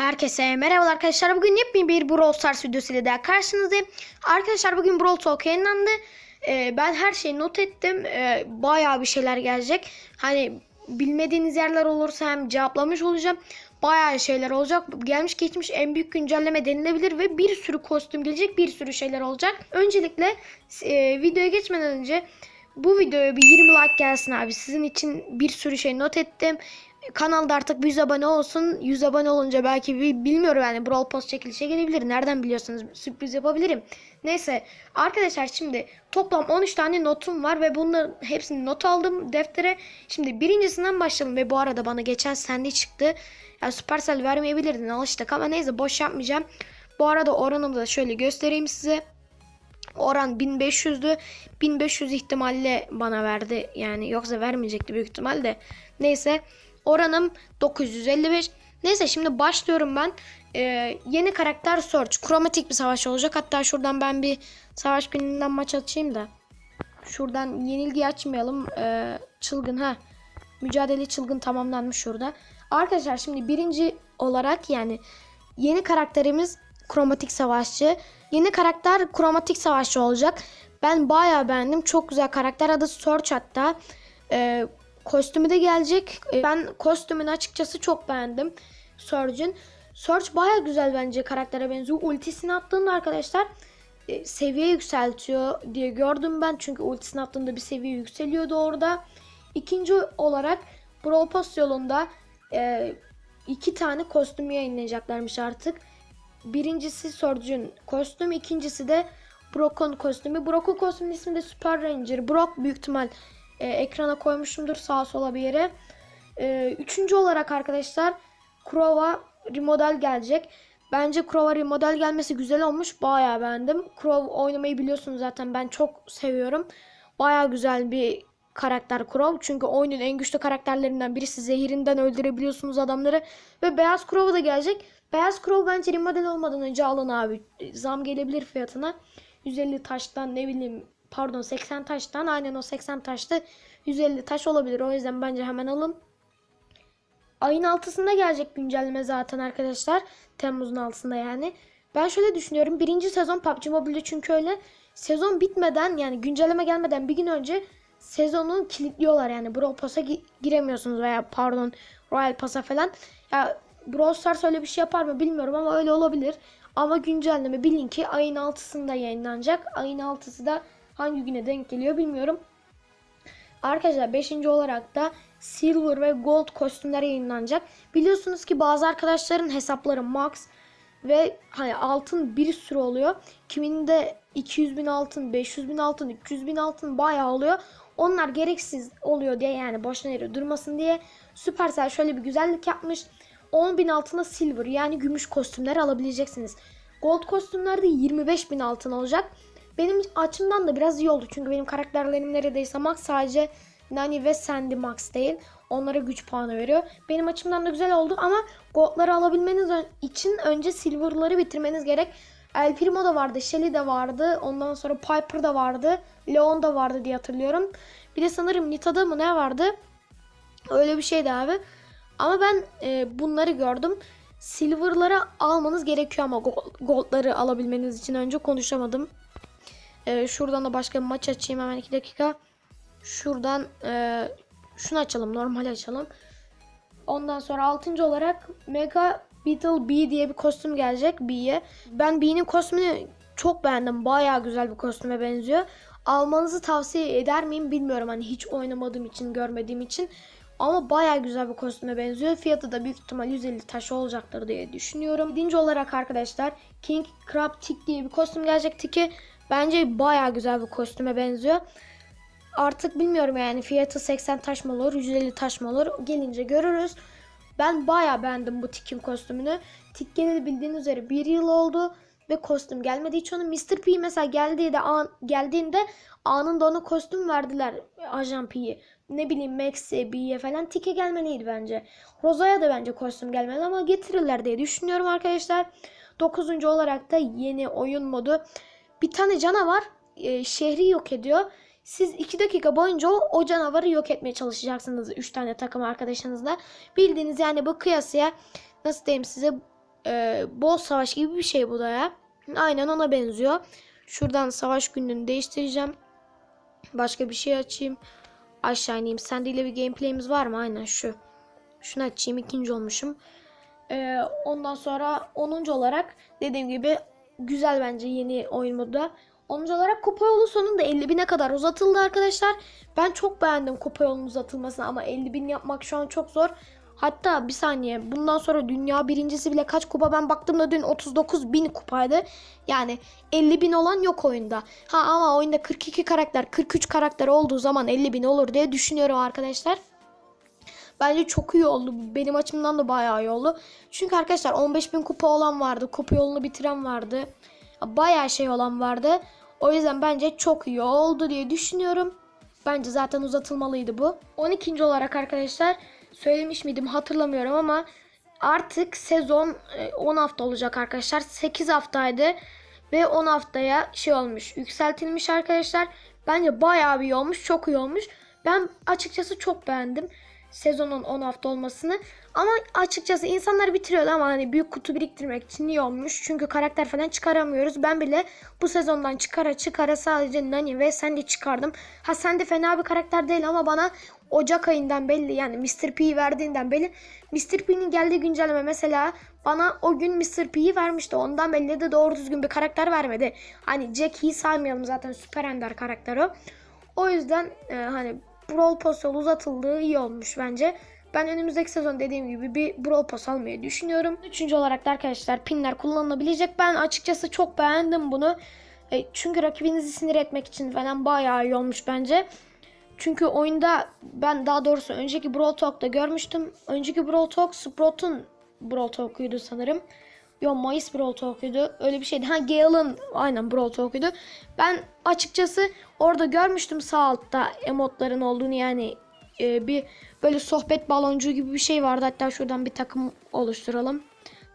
Herkese merhaba arkadaşlar. Bugün yepyeni bir Brawl Stars videosuyla daha karşınızdayım. Arkadaşlar bugün Brawl Talk yayınlandı. Ee, ben her şeyi not ettim. Ee, bayağı bir şeyler gelecek. Hani bilmediğiniz yerler olursa hem cevaplamış olacağım. Bayağı şeyler olacak. Gelmiş geçmiş en büyük güncelleme denilebilir ve bir sürü kostüm gelecek. Bir sürü şeyler olacak. Öncelikle e, videoya geçmeden önce bu videoya bir 20 like gelsin abi. Sizin için bir sürü şey not ettim. Kanalda artık 100 abone olsun. 100 abone olunca belki bir bilmiyorum yani Brawl Post çekilişe gelebilir. Nereden biliyorsunuz? Sürpriz yapabilirim. Neyse arkadaşlar şimdi toplam 13 tane notum var ve bunların hepsini not aldım deftere. Şimdi birincisinden başlayalım ve bu arada bana geçen sende çıktı. Yani Supercell vermeyebilirdin alıştık ama neyse boş yapmayacağım. Bu arada oranımı da şöyle göstereyim size. Oran 1500'dü. 1500 ihtimalle bana verdi. Yani yoksa vermeyecekti büyük ihtimalle. Neyse. Oranım 955. Neyse şimdi başlıyorum ben. Ee, yeni karakter Search. Kromatik bir savaş olacak. Hatta şuradan ben bir savaş gününden maç açayım da. Şuradan yenilgi açmayalım. Ee, çılgın ha. Mücadele çılgın tamamlanmış şurada. Arkadaşlar şimdi birinci olarak yani yeni karakterimiz kromatik savaşçı. Yeni karakter kromatik savaşçı olacak. Ben bayağı beğendim. Çok güzel karakter. Adı Search hatta. Ee, kostümü de gelecek. Ben kostümünü açıkçası çok beğendim. Surge'ün. Surge bayağı güzel bence karaktere benziyor. Ultisini attığında arkadaşlar e, seviye yükseltiyor diye gördüm ben. Çünkü ultisini attığında bir seviye yükseliyordu orada. İkinci olarak Brawl Pass yolunda e, iki tane kostüm yayınlayacaklarmış artık. Birincisi Surge'ün kostümü, ikincisi de Brock'un kostümü. Brock'un kostümünün ismi de Super Ranger. Brock büyük ihtimal e, ekrana koymuşumdur sağa sola bir yere. E, üçüncü olarak arkadaşlar Crow'a remodel gelecek. Bence Crow'a remodel gelmesi güzel olmuş. Bayağı beğendim. Crow oynamayı biliyorsunuz zaten ben çok seviyorum. Bayağı güzel bir karakter Crow. Çünkü oyunun en güçlü karakterlerinden birisi. Zehirinden öldürebiliyorsunuz adamları. Ve Beyaz Crow da gelecek. Beyaz Crow bence remodel olmadan önce alın abi. Zam gelebilir fiyatına. 150 taştan ne bileyim pardon 80 taştan aynen o 80 taşta 150 taş olabilir. O yüzden bence hemen alın. Ayın altısında gelecek güncelleme zaten arkadaşlar. Temmuz'un altısında yani. Ben şöyle düşünüyorum. Birinci sezon PUBG Mobile'de çünkü öyle. Sezon bitmeden yani güncelleme gelmeden bir gün önce sezonu kilitliyorlar. Yani Brawl Pass'a gi- giremiyorsunuz veya pardon Royal Pass'a falan. Ya Brawl Stars öyle bir şey yapar mı bilmiyorum ama öyle olabilir. Ama güncelleme bilin ki ayın altısında yayınlanacak. Ayın altısı da hangi güne denk geliyor bilmiyorum. Arkadaşlar 5. olarak da Silver ve Gold kostümler yayınlanacak. Biliyorsunuz ki bazı arkadaşların hesapları Max ve hani altın bir sürü oluyor. Kiminde 200 bin altın, 500 bin altın, 300 bin altın bayağı oluyor. Onlar gereksiz oluyor diye yani boşuna yere durmasın diye Supercell şöyle bir güzellik yapmış. 10 bin altına silver yani gümüş kostümler alabileceksiniz. Gold kostümlerde 25 bin altın olacak. Benim açımdan da biraz iyi oldu. Çünkü benim karakterlerim neredeyse max sadece Nani ve Sandy max değil. Onlara güç puanı veriyor. Benim açımdan da güzel oldu ama goldları alabilmeniz için önce silver'ları bitirmeniz gerek. El Primo da vardı, Shelly de vardı. Ondan sonra Piper da vardı. Leon da vardı diye hatırlıyorum. Bir de sanırım Nita'da mı ne vardı? Öyle bir şeydi abi. Ama ben e, bunları gördüm. Silver'ları almanız gerekiyor ama gold- gold'ları alabilmeniz için önce konuşamadım. E, şuradan da başka bir maç açayım hemen 2 dakika. Şuradan e, şunu açalım. Normal açalım. Ondan sonra 6. olarak Mega Beetle B diye bir kostüm gelecek B'ye. Ben B'nin kostümünü çok beğendim. Bayağı güzel bir kostüme benziyor. Almanızı tavsiye eder miyim bilmiyorum. Hani hiç oynamadığım için, görmediğim için. Ama bayağı güzel bir kostüme benziyor. Fiyatı da büyük ihtimal 150 taş olacaktır diye düşünüyorum. Birinci olarak arkadaşlar King Crab Tick diye bir kostüm gelecek. Tick'i bence bayağı güzel bir kostüme benziyor. Artık bilmiyorum yani fiyatı 80 taş mı olur 150 taş mı olur gelince görürüz. Ben bayağı beğendim bu Tick'in kostümünü. Tick geleli bildiğiniz üzere bir yıl oldu ve kostüm gelmedi hiç onun. Mr. P mesela geldiğinde, an, geldiğinde anında ona kostüm verdiler Ajan P'yi. Ne bileyim Max'e, B'ye falan Tick'e gelmeliydi bence. Rosa'ya da bence kostüm gelmeli ama getirirler diye düşünüyorum arkadaşlar. 9. olarak da yeni oyun modu. Bir tane canavar e, şehri yok ediyor. Siz 2 dakika boyunca o, o canavarı yok etmeye çalışacaksınız 3 tane takım arkadaşınızla. Bildiğiniz yani bu kıyasıya nasıl diyeyim size e, boss savaş gibi bir şey bu da ya. Aynen ona benziyor. Şuradan savaş günlüğünü değiştireceğim. Başka bir şey açayım. Aşağı ineyim. Sandy ile bir gameplay'imiz var mı? Aynen şu. Şunu açayım. ikinci olmuşum. Ee, ondan sonra 10. olarak dediğim gibi güzel bence yeni oyun modu da. 10. olarak kupa yolu sonunda 50 bine kadar uzatıldı arkadaşlar. Ben çok beğendim kupa yolunun uzatılmasını ama 50 bin yapmak şu an çok zor. Hatta bir saniye bundan sonra dünya birincisi bile kaç kupa ben baktığımda dün 39 bin kupaydı. Yani 50 bin olan yok oyunda. Ha ama oyunda 42 karakter 43 karakter olduğu zaman 50 bin olur diye düşünüyorum arkadaşlar. Bence çok iyi oldu. Benim açımdan da bayağı iyi oldu. Çünkü arkadaşlar 15 bin kupa olan vardı. Kupa yolunu bitiren vardı. Bayağı şey olan vardı. O yüzden bence çok iyi oldu diye düşünüyorum. Bence zaten uzatılmalıydı bu. 12. olarak arkadaşlar söylemiş miydim hatırlamıyorum ama artık sezon e, 10 hafta olacak arkadaşlar. 8 haftaydı ve 10 haftaya şey olmuş yükseltilmiş arkadaşlar. Bence bayağı bir iyi olmuş çok iyi olmuş. Ben açıkçası çok beğendim sezonun 10 hafta olmasını. Ama açıkçası insanlar bitiriyordu ama hani büyük kutu biriktirmek için iyi olmuş. Çünkü karakter falan çıkaramıyoruz. Ben bile bu sezondan çıkara çıkara sadece Nani ve Sandy çıkardım. Ha Sandy fena bir karakter değil ama bana Ocak ayından belli yani Mr. P'yi verdiğinden belli. Mr. P'nin geldiği güncelleme mesela bana o gün Mr. P'yi vermişti. Ondan belli de doğru düzgün bir karakter vermedi. Hani Jackie'yi saymayalım zaten süper ender karakter o. O yüzden e, hani Brawl Pass yolu uzatıldığı iyi olmuş bence. Ben önümüzdeki sezon dediğim gibi bir Brawl Pass almayı düşünüyorum. Üçüncü olarak da arkadaşlar pinler kullanılabilecek. Ben açıkçası çok beğendim bunu. E, çünkü rakibinizi sinir etmek için falan bayağı iyi olmuş bence. Çünkü oyunda ben daha doğrusu önceki Brawl Talk'ta görmüştüm. Önceki Brawl Talk Sprout'un Brawl Talk'uydu sanırım. Yo Mayıs Brawl Talk'uydu. Öyle bir şeydi. Ha Gale'ın aynen Brawl Talk'uydu. Ben açıkçası orada görmüştüm sağ altta emotların olduğunu yani e, bir böyle sohbet baloncuğu gibi bir şey vardı. Hatta şuradan bir takım oluşturalım.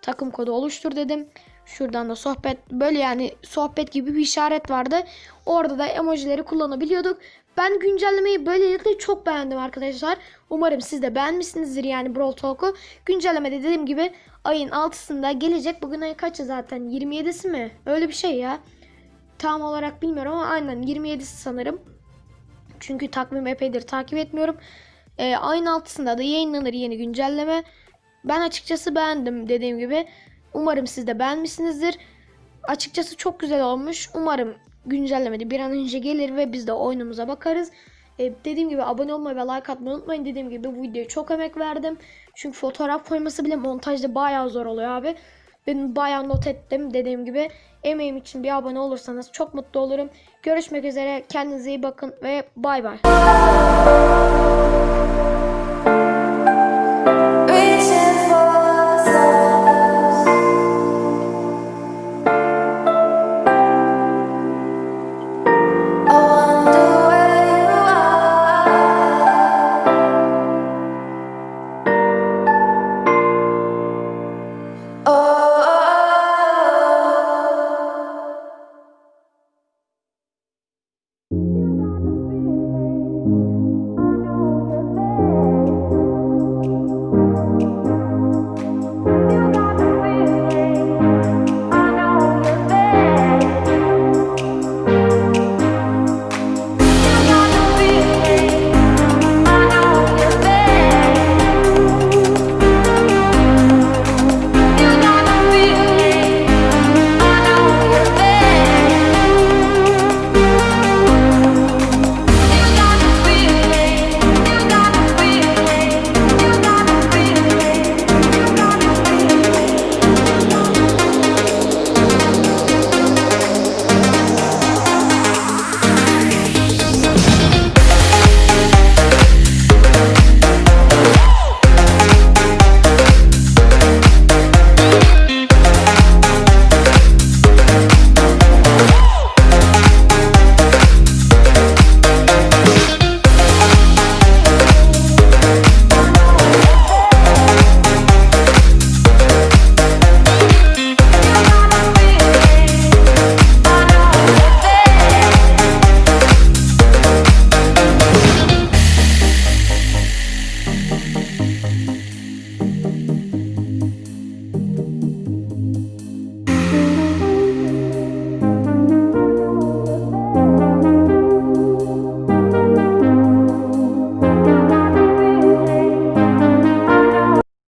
Takım kodu oluştur dedim. Şuradan da sohbet böyle yani sohbet gibi bir işaret vardı. Orada da emojileri kullanabiliyorduk. Ben güncellemeyi böylelikle çok beğendim arkadaşlar. Umarım siz de beğenmişsinizdir yani Brawl Talk'u. Güncellemede dediğim gibi ayın 6'sında gelecek. Bugün ayın kaçı zaten? 27'si mi? Öyle bir şey ya. Tam olarak bilmiyorum ama aynen 27'si sanırım. Çünkü takvim epeydir takip etmiyorum. Ee, ayın 6'sında da yayınlanır yeni güncelleme. Ben açıkçası beğendim dediğim gibi. Umarım siz de beğenmişsinizdir. Açıkçası çok güzel olmuş. Umarım güncellemede bir an önce gelir ve biz de oyunumuza bakarız. Ee, dediğim gibi abone olmayı ve like atmayı unutmayın. Dediğim gibi bu videoya çok emek verdim. Çünkü fotoğraf koyması bile montajda bayağı zor oluyor abi. Ben bayağı not ettim dediğim gibi. Emeğim için bir abone olursanız çok mutlu olurum. Görüşmek üzere. Kendinize iyi bakın ve bay bay.